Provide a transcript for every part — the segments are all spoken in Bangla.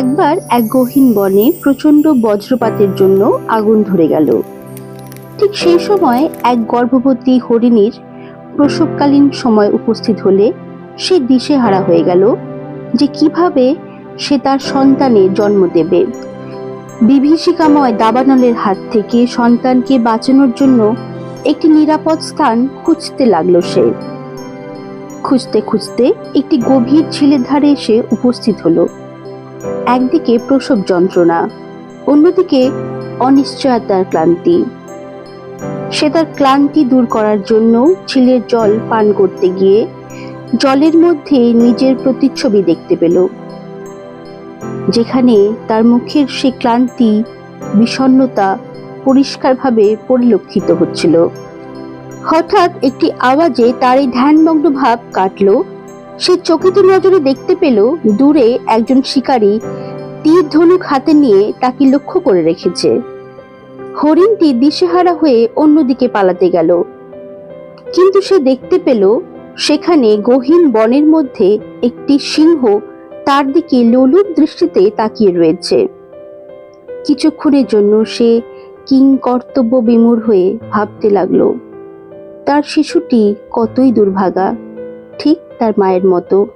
একবার এক গহীন বনে প্রচণ্ড বজ্রপাতের জন্য আগুন ধরে গেল। ঠিক সেই সময় এক গর্ভবতী হরিণীর প্রসবকালীন সময় উপস্থিত হলে সে দিশেহারা হয়ে গেল যে কীভাবে সে তার সন্তানের জন্ম দেবে। বিভীষিকাময় দাবানলের হাত থেকে সন্তানকে বাঁচানোর জন্য একটি নিরাপদ স্থান খুঁজতে লাগল সে। খুঁজতে খুঁজতে একটি গভীর ঝিলের ধারে এসে উপস্থিত হলো। একদিকে প্রসব যন্ত্রণা, অন্যদিকে অনিশ্চয়তার ক্লান্তি। সে তার ক্লান্তি দূর করার জন্য ঝিলের জল পান করতে গিয়ে জলের মধ্যে নিজের প্রতিচ্ছবি দেখতে পেল, যেখানে তার মুখের সে ক্লান্তি, বিষণ্ণতা পরিষ্কারভাবে পরিলক্ষিত হচ্ছিল। হঠাৎ একটি আওয়াজে তার এই ধ্যানমগ্ন ভাব কাটলো সে চকিত নজরে দেখতে পেল দূরে একজন শিকারী তীর ধনুক হাতে নিয়ে তাকে লক্ষ্য করে রেখেছে। হরিণটি দিশেহারা হয়ে অন্যদিকে পালাতে গেল। কিন্তু সে দেখতে পেল সেখানে গহীন বনের মধ্যে একটি সিংহ তার দিকে লোলুপ দৃষ্টিতে তাকিয়ে রয়েছে। কিছুক্ষণের জন্য সে কিং কর্তব্য বিমূর হয়ে ভাবতে লাগল, তার শিশুটি কতই দুর্ভাগা। ঠিক তার মায়ের মতো।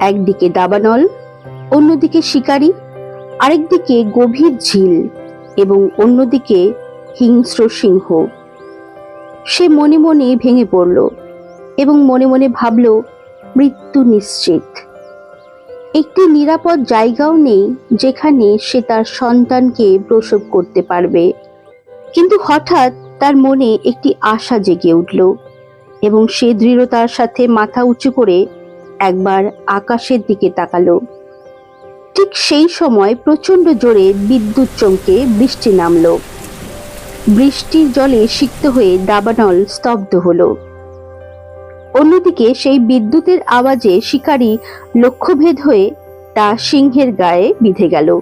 একদিকে দাবানল, অন্যদিকে শিকারী, আরেকদিকে গভীর ঝিল এবং অন্যদিকে হিংস্র সিংহ। সে মনে মনে ভেঙে পড়ল এবং মনে মনে ভাবল, মৃত্যু নিশ্চিত। একটি নিরাপদ জায়গাও নেই যেখানে সে তার সন্তানকে প্রসব করতে পারবে। কিন্তু হঠাৎ তার মনে একটি আশা জেগে উঠল। এবং সে দৃঢ়তার সাথে মাথা উঁচু করে একবার আকাশের দিকে তাকালো। ঠিক সেই সময় প্রচণ্ড জোরে বিদ্যুৎ চমকে বৃষ্টি নামলো। বৃষ্টির জলে সিক্ত হয়ে দাবানল স্তব্ধ হলো। অন্যদিকে সেই বিদ্যুতের আওয়াজে শিকারী লক্ষ্যভেদ হয়ে তা সিংহের গায়ে বিঁধে গেল।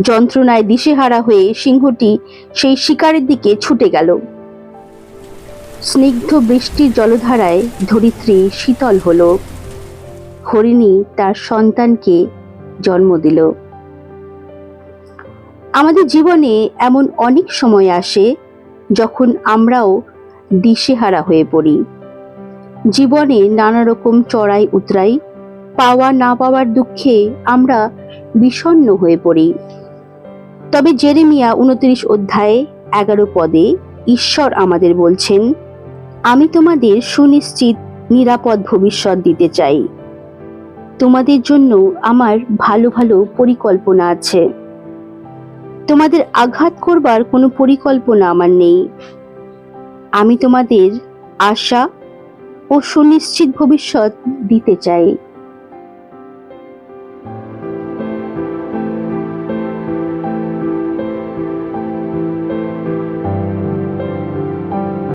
যন্ত্রণায় দিশেহারা হয়ে সিংহটি সেই শিকারের দিকে ছুটে গেল। স্নিগ্ধ বৃষ্টির জলধারায় ধরিত্রী শীতল হল। হরিণী তার সন্তানকে জন্ম দিল। আমাদের জীবনে এমন অনেক সময় আসে যখন আমরাও দিশেহারা হয়ে পড়ি। জীবনে নানা রকম চড়াই উতরাই, পাওয়া না পাওয়ার দুঃখে আমরা বিষণ্ণ হয়ে পড়ি। তবে জেরেমিয়া উনত্রিশ অধ্যায়ে এগারো পদে ঈশ্বর আমাদের বলছেন আমি তোমাদের সুনিশ্চিত নিরাপদ ভবিষ্যৎ দিতে চাই। তোমাদের জন্য আমার ভালো ভালো পরিকল্পনা আছে। তোমাদের আঘাত করবার কোনো পরিকল্পনা আমার নেই। আমি তোমাদের আশা ও সুনিশ্চিত ভবিষ্যৎ দিতে চাই।